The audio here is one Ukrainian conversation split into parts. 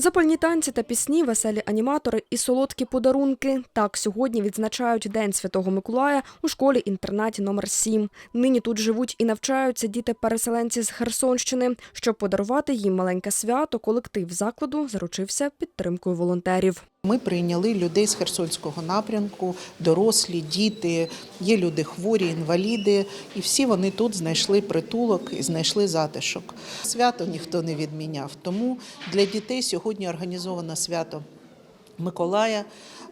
Запальні танці та пісні, веселі аніматори і солодкі подарунки. Так сьогодні відзначають День Святого Миколая у школі-інтернаті номер 7 Нині тут живуть і навчаються діти-переселенці з Херсонщини. Щоб подарувати їм маленьке свято, колектив закладу заручився підтримкою волонтерів. Ми прийняли людей з Херсонського напрямку, дорослі, діти, є люди хворі, інваліди, і всі вони тут знайшли притулок і знайшли затишок. Свято ніхто не відміняв. Тому для дітей сьогодні організовано свято Миколая.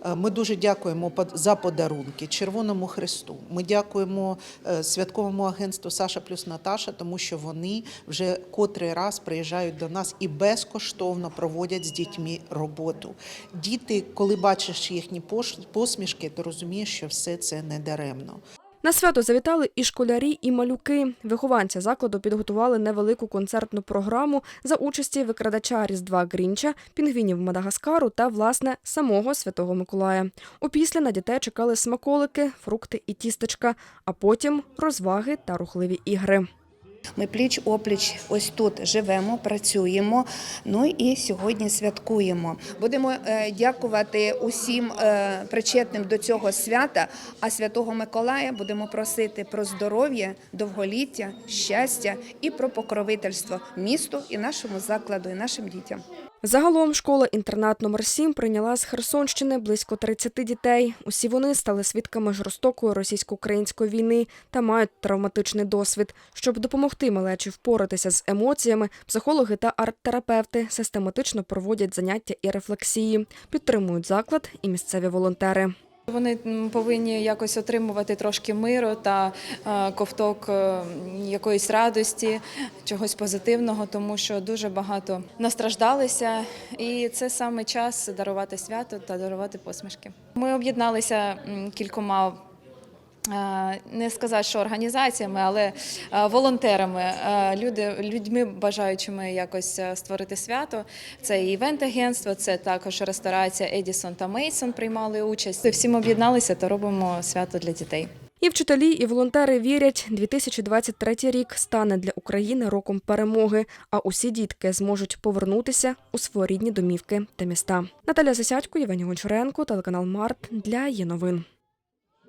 Е, Ми дуже дякуємо за подарунки Червоному Христу. Ми дякуємо е, святковому агентству Саша плюс Наташа, тому що вони вже котрий раз приїжджають до нас і безкоштовно проводять з дітьми роботу. Діти, коли бачиш їхні посмішки, то розумієш, що все це не даремно. На свято завітали і школярі, і малюки. Вихованці закладу підготували невелику концертну програму за участі викрадача Різдва Грінча, пінгвінів Мадагаскару та, власне, самого Святого Миколая. Опісля на дітей чекали смаколики, фрукти і тістечка, а потім розваги та рухливі ігри. Ми пліч опліч ось тут живемо, працюємо. Ну і сьогодні святкуємо. Будемо е, дякувати усім е, причетним до цього свята. А святого Миколая будемо просити про здоров'я, довголіття, щастя і про покровительство місту і нашому закладу, і нашим дітям. Загалом школа-інтернат номер 7 прийняла з Херсонщини близько 30 дітей. Усі вони стали свідками жорстокої російсько-української війни та мають травматичний досвід. Щоб допомогти малечі впоратися з емоціями, психологи та арт-терапевти систематично проводять заняття і рефлексії, підтримують заклад і місцеві волонтери. Вони повинні якось отримувати трошки миру та е, ковток е, якоїсь радості, чогось позитивного, тому що дуже багато настраждалися, і це саме час дарувати свято та дарувати посмішки. Ми об'єдналися кількома. Е, Не сказати, що організаціями, але е, волонтерами, е, люди, людьми бажаючими якось створити свято. Це і івент-агентство, це також ресторація Едісон та Мейсон приймали участь. Всі ми об'єдналися та робимо свято для дітей. І вчителі, і волонтери вірять, 2023 рік стане для України роком перемоги, а усі дітки зможуть повернутися у свої рідні домівки та міста. Наталя Засядько, Євгеній Гончаренко, телеканал Март для є новин.